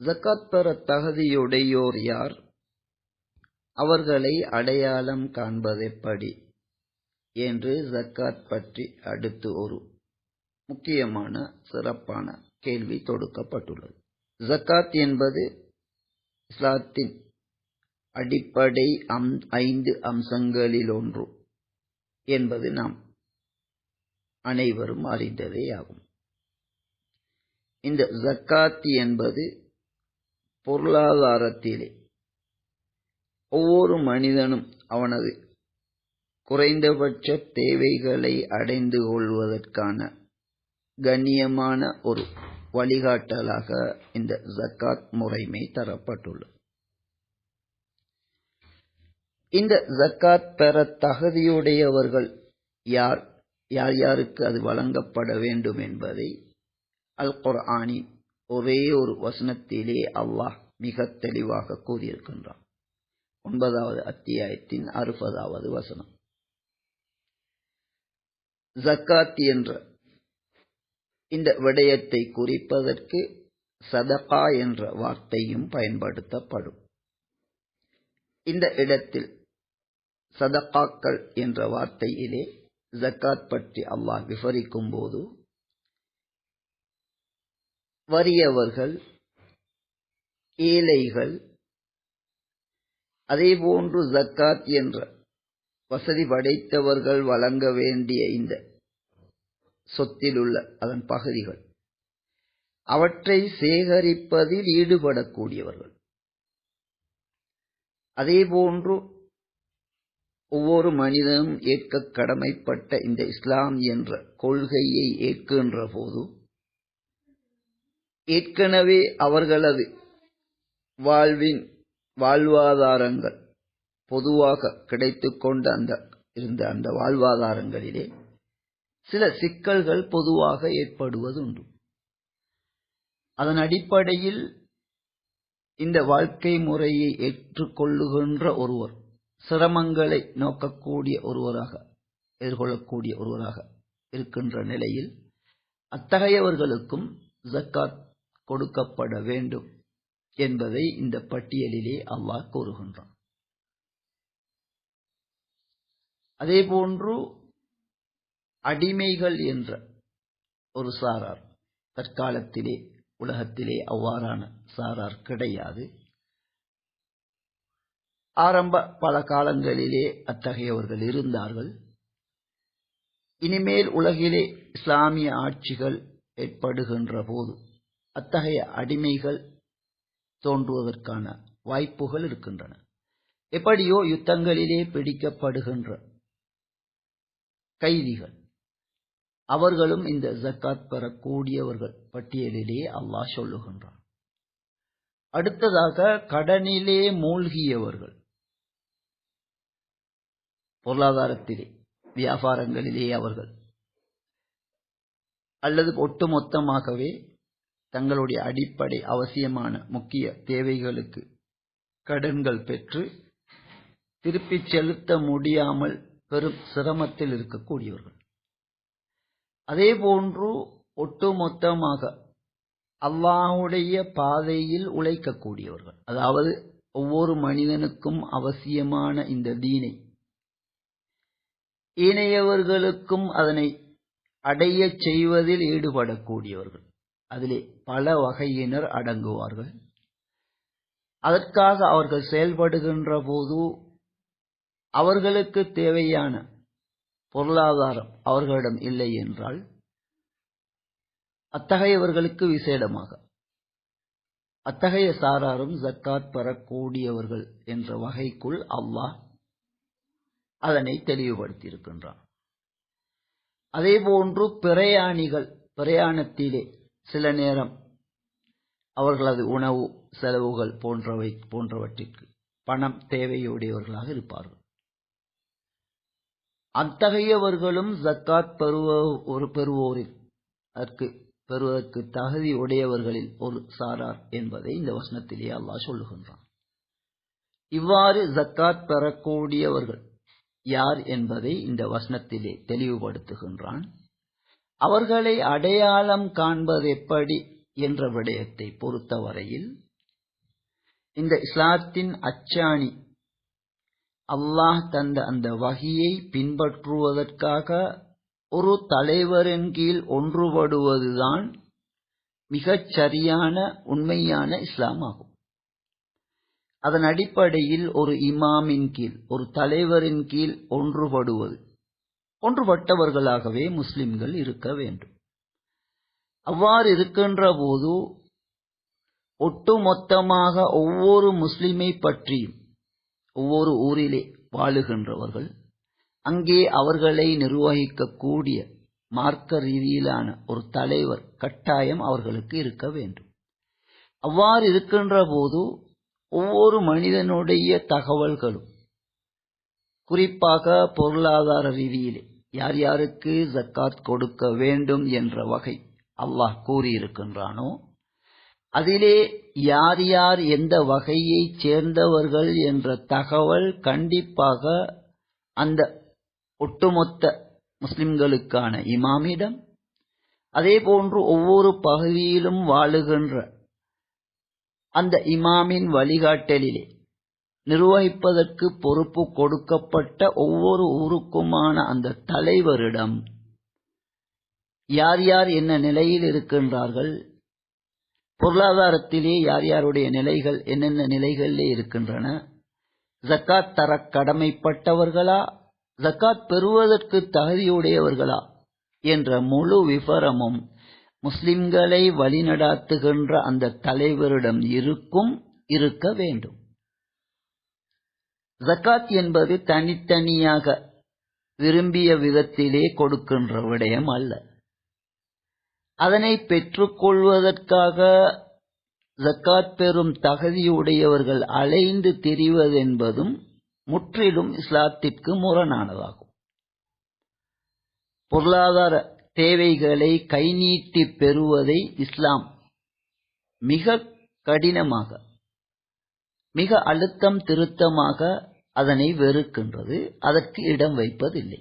ஜக்காத் பெற தகுதியுடையோர் யார்? அவர்களை அடையாளம் காண்பதெப்படி என்று ஜக்காத் பற்றி அடுத்து ஒரு முக்கியமான சிறப்பான கேள்வி தொடுக்கப்பட்டுள்ளது. ஜக்காத் என்பது இஸ்லாத்தின் அடிப்படை அம் ஐந்து அம்சங்களில் ஒன்று என்பது நாம் அனைவரும் அறிந்ததே ஆகும். இந்த ஜக்காத் என்பது பொருளாதாரத்திலே ஒவ்வொரு மனிதனும் அவனது குறைந்தபட்ச தேவைகளை அடைந்து கொள்வதற்கான கண்ணியமான ஒரு வழிகாட்டலாக இந்த ஜக்காத் முறைமை தரப்பட்டுள்ளது. இந்த ஜக்காத் பெற தகுதியுடையவர்கள் யார்? யார் யாருக்கு அது வழங்கப்பட வேண்டும் என்பதை அல் குர்ஆனின் ஒரே ஒரு வசனத்திலே அல்லாஹ் மிக தெளிவாக கூறியிருக்கின்றான். ஒன்பதாவது அத்தியாயத்தின் அறுபதாவது வசனம். ஜக்காத் என்ற இந்த விடயத்தை குறிப்பதற்கு சதகா என்ற வார்த்தையும் பயன்படுத்தப்படும். இந்த இடத்தில் சதகாக்கள் என்ற வார்த்தையிலே ஜக்காத் பற்றி அல்லாஹ் விவரிக்கும் போது வறியவர்கள் ஏழைகள் அதேபோன்று ஜக்காத் என்ற வசதி படைத்தவர்கள் வழங்க வேண்டிய இந்த சொத்திலுள்ள அதன் பகுதிகள். அவற்றை சேகரிப்பதில் ஈடுபடக்கூடியவர்கள். அதேபோன்று ஒவ்வொரு மனிதனும் ஏற்க கடமைப்பட்ட இந்த இஸ்லாம் என்ற கொள்கையை ஏற்கின்ற போது ஏற்கனவே அவர்களது வாழ்வின் வாழ்வாதாரங்கள் பொதுவாக கிடைத்து கொண்ட அந்த இருந்த அந்த வாழ்வாதாரங்களிலே சில சிக்கல்கள் பொதுவாக ஏற்படுவது உண்டு அதன் அடிப்படையில் இந்த வாழ்க்கை முறையை ஏற்றுக்கொள்ளுகின்ற ஒருவர் சிரமங்களை நோக்கக்கூடிய ஒருவராக எதிர்கொள்ளக்கூடிய ஒருவராக இருக்கின்ற நிலையில் அத்தகையவர்களுக்கும் ஜக்காத் கொடுக்கப்பட வேண்டும் என்பதை இந்த பட்டியலிலே அல்லாஹ் கூறுகின்றான். அதேபோன்று அடிமைகள் என்ற ஒரு சாரார் தற்காலத்திலே உலகத்திலே அவ்வாறான சாரார் கிடையாது. ஆரம்ப பல காலங்களிலே அத்தகையவர்கள் இருந்தார்கள். இனிமேல் உலகிலே இஸ்லாமிய ஆட்சிகள் ஏற்படுகின்ற போது அத்தகைய அடிமைகள் தோன்றுவதற்கான வாய்ப்புகள் இருக்கின்றன. எப்படியோ யுத்தங்களிலே பிடிக்கப்படுகின்ற கைதிகள் அவர்களும் இந்த ஜக்காத் பெறக்கூடியவர்கள் பட்டியலிலே அல்லாஹ் சொல்லுகின்றான். அடுத்ததாக கடனிலே மூழ்கியவர்கள் பொருளாதாரத்திலே வியாபாரங்களிலே அவர்கள் அல்லது ஒட்டுமொத்தமாகவே தங்களுடைய அடிப்படை அவசியமான முக்கிய தேவைகளுக்கு கடன்கள் பெற்று திருப்பிச் செலுத்த முடியாமல் பெரும் சிரமத்தில் இருக்கக்கூடியவர்கள். அதேபோன்று ஒட்டுமொத்தமாக அல்லாஹுடைய பாதையில் உழைக்கக்கூடியவர்கள். அதாவது ஒவ்வொரு மனிதனுக்கும் அவசியமான இந்த தீனை. இணையவர்களுக்கும் அதனை அடையச் செய்வதில் ஈடுபடக்கூடியவர்கள். அதிலே பல வகையினர் அடங்குவார்கள். அதற்காக அவர்கள் செயல்படுகின்ற போது அவர்களுக்கு தேவையான பொருளாதாரம் அவர்களிடம் இல்லை என்றால் அத்தகையவர்களுக்கு விசேடமாக அத்தகைய சாராரும் ஜக்காத் பெறக்கூடியவர்கள் என்ற வகைக்குள் அல்லாஹ் அதனை தெளிவுபடுத்தியிருக்கின்றான். அதேபோன்று பிரயாணிகள் பிரயாணத்திலே சில நேரம் அவர்களது உணவு செலவுகள் போன்றவை போன்றவற்றிற்கு பணம் தேவையுடையவர்களாக இருப்பார்கள். அத்தகையவர்களும் ஜக்காத் பெறுவ ஒரு பெறுவோரில் அதற்கு பெறுவதற்கு தகுதி உடையவர்களில் ஒரு சாரார் என்பதை இந்த வசனத்திலேயே அல்லாஹ் சொல்லுகின்றான். இவ்வாறு ஜக்காத் பெறக்கூடியவர்கள் யார் என்பதை இந்த வசனத்திலே தெளிவுபடுத்துகின்றான். அவர்களை அடையாளம் காண்பது எப்படி என்ற விடயத்தை பொறுத்தவரையில் இந்த இஸ்லாத்தின் அச்சாணி அல்லாஹ் தந்த அந்த வகையை பின்பற்றுவதற்காக ஒரு தலைவரின் கீழ் ஒன்றுபடுவதுதான் மிகச் சரியான உண்மையான இஸ்லாம் ஆகும் அதன் அடிப்படையில் ஒரு இமாமின் கீழ் ஒரு தலைவரின் கீழ் ஒன்றுபடுவது. ஒன்றுபட்டவர்களாகவே முஸ்லிம்கள் இருக்க வேண்டும். அவ்வாறு இருக்கின்ற போது ஒட்டுமொத்தமாக ஒவ்வொரு முஸ்லிமை பற்றியும் ஒவ்வொரு ஊரிலே வாழுகின்றவர்கள் அங்கே அவர்களை நிர்வகிக்கக்கூடிய மார்க்க ரீதியிலான ஒரு தலைவர் கட்டாயம் அவர்களுக்கு இருக்க வேண்டும். அவ்வாறு இருக்கின்ற போது ஒவ்வொரு மனிதனுடைய தகவல்களும் குறிப்பாக பொருளாதார ரீதியிலே யார் யாருக்கு ஜக்காத் கொடுக்க வேண்டும் என்ற வகை அல்லாஹ் கூறியிருக்கின்றானோ அதிலே யார் யார் எந்த வகையைச் சேர்ந்தவர்கள் என்ற தகவல் கண்டிப்பாக அந்த ஒட்டுமொத்த முஸ்லிம்களுக்கான இமாமிடம் அதே போன்று ஒவ்வொரு பகுதியிலும் வாழுகின்ற அந்த இமாமின் வழிகாட்டலிலே நிர்வகிப்பதற்கு பொறுப்பு கொடுக்கப்பட்ட ஒவ்வொரு ஊருக்குமான அந்த தலைவரிடம் யார் யார் என்ன நிலையில் இருக்கின்றார்கள்? பொருளாதாரத்திலே யார் யாருடைய நிலைகள் என்னென்ன நிலைகளிலே இருக்கின்றன? ஜக்காத் தர கடமைப்பட்டவர்களா? ஜக்காத் பெறுவதற்கு தகுதியுடையவர்களா? என்ற முழு விவரமும் முஸ்லிம்களை வழிநடாத்துகின்ற அந்த தலைவரிடம் இருக்கும் இருக்க வேண்டும். ஜக்காத் என்பது தனித்தனியாக விரும்பிய விதத்திலே கொடுக்கின்ற விடயம் அல்ல. அதனை பெற்றுக்கொள்வதற்காக ஜக்காத் பெறும் தகுதியுடையவர்கள் அலைந்து திரிவதென்பதும் முற்றிலும் இஸ்லாத்திற்கு முரணானதாகும். பொருளாதார தேவைகளை கைநீட்டி பெறுவதை இஸ்லாம் மிக கடினமாக மிக அழுத்தம் திருத்தமாக அதனை வெறுக்கின்றது. அதற்கு இடம் வைப்பதில்லை.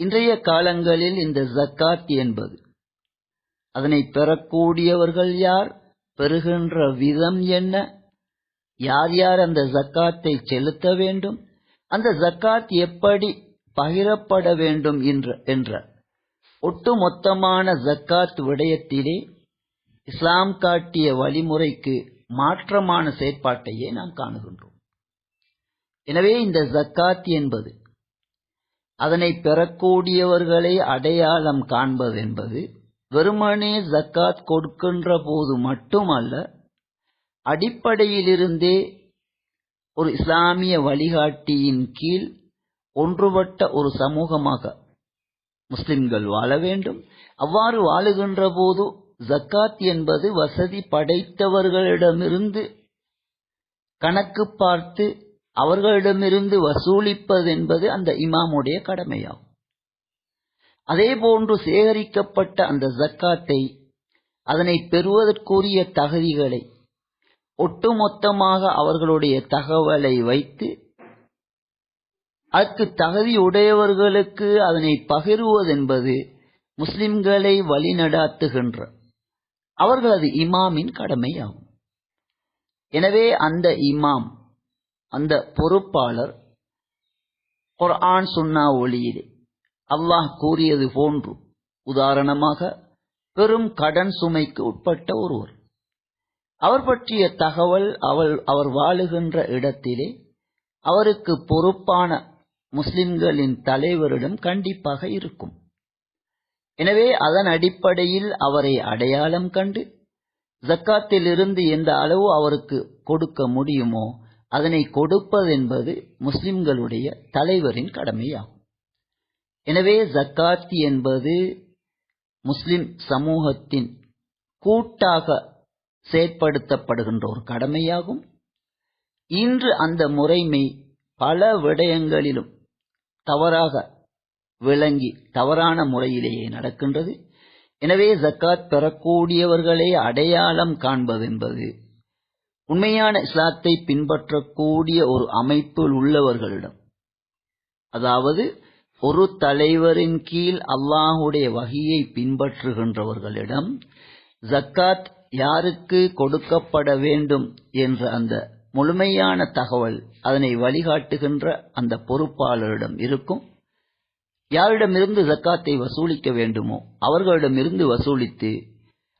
இன்றைய காலங்களில் இந்த ஜக்காத் என்பது அதனை பெறக்கூடியவர்கள் யார்? பெறுகின்ற விதம் என்ன? யார் யார் அந்த ஜக்காத்தை செலுத்த வேண்டும்? அந்த ஜக்காத் எப்படி பகிரப்பட வேண்டும் என்ற ஒட்டுமொத்தமான ஜக்காத் விடயத்திலே இஸ்லாம் காட்டிய வழிமுறைக்கு மாற்றமான செயற்பாட்டையே நாம் காணுகின்றோம். எனவே இந்த ஜக்காத் என்பது அதனை பெறக்கூடியவர்களை அடையாளம் காண்பது என்பது வெறுமனே ஜக்காத் கொடுக்கின்ற போது மட்டுமல்ல அடிப்படையிலிருந்தே ஒரு இஸ்லாமிய வழிகாட்டியின் கீழ் ஒன்றுபட்ட ஒரு சமூகமாக முஸ்லிம்கள் வாழ வேண்டும். அவ்வாறு வாழுகின்ற போது ஜக்காத் என்பது வசதி படைத்தவர்களிடமிருந்து கணக்கு பார்த்து அவர்களிடமிருந்து வசூலிப்பது என்பது அந்த இமாமுடைய கடமையாகும். அதே போன்று சேகரிக்கப்பட்ட அந்த ஜக்காத்தை அதனை பெறுவதற்குரிய தகுதிகளை ஒட்டுமொத்தமாக அவர்களுடைய தகவலை வைத்து அதற்கு தகுதியுடையவர்களுக்கு அதனை பகிர்வதென்பது முஸ்லிம்களை வழிநடாத்துகின்ற அவர்களது இமாமின் கடமையாகும். எனவே அந்த இமாம் அந்த பொறுப்பாளர் குர்ஆன் சுன்னா ஒளியிலே அல்லாஹ் கூறியது போன்று உதாரணமாக பெரும் கடன் சுமைக்கு உட்பட்ட ஒருவர். அவர் பற்றிய தகவல் அவள் அவர் வாழுகின்ற இடத்திலே அவருக்கு பொறுப்பான முஸ்லிம்களின் தலைவரிடம் கண்டிப்பாக இருக்கும். எனவே அதன் அடிப்படையில் அவரை அடையாளம் கண்டு ஜக்காத்திலிருந்து எந்த அளவு அவருக்கு கொடுக்க முடியுமோ அதனை கொடுப்பதென்பது முஸ்லிம்களுடைய தலைவரின் கடமையாகும். எனவே ஜக்காத் என்பது முஸ்லிம் சமூகத்தின் கூட்டாக செயற்படுத்தப்படுகின்ற ஒரு கடமையாகும். இன்று அந்த முறைமை பல விடயங்களிலும் தவறாக விளங்கி தவறான முறையிலேயே நடக்கின்றது. எனவே ஜக்காத் பெறக்கூடியவர்களை அடையாளம் காண்பதென்பது உண்மையான இஸ்லாத்தை பின்பற்றக்கூடிய ஒரு அமைப்பில் உள்ளவர்களிடம். அதாவது ஒரு தலைவரின் கீழ் அல்லாஹுடைய வகையை பின்பற்றுகின்றவர்களிடம் ஜக்காத் யாருக்கு கொடுக்கப்பட வேண்டும் என்ற அந்த முழுமையான தகவல் அதனை வழிகாட்டுகின்ற அந்த பொறுப்பாளரிடம் இருக்கும். யாரிடமிருந்து ஜக்காத்தை வசூலிக்க வேண்டுமோ அவர்களிடமிருந்து வசூலித்து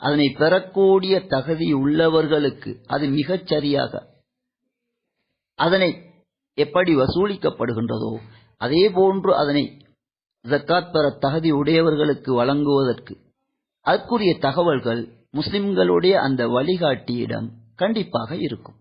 அதனை பெறக்கூடிய தகுதி உள்ளவர்களுக்கு அது மிகச் சரியாக அதனை எப்படி வசூலிக்கப்படுகின்றதோ அதே போன்று அதனை ஜக்காத் பெற தகுதி உடையவர்களுக்கு வழங்குவதற்கு அதற்குரிய தகவல்கள் முஸ்லிம்களுடைய அந்த வழிகாட்டியிடம் கண்டிப்பாக இருக்கும்.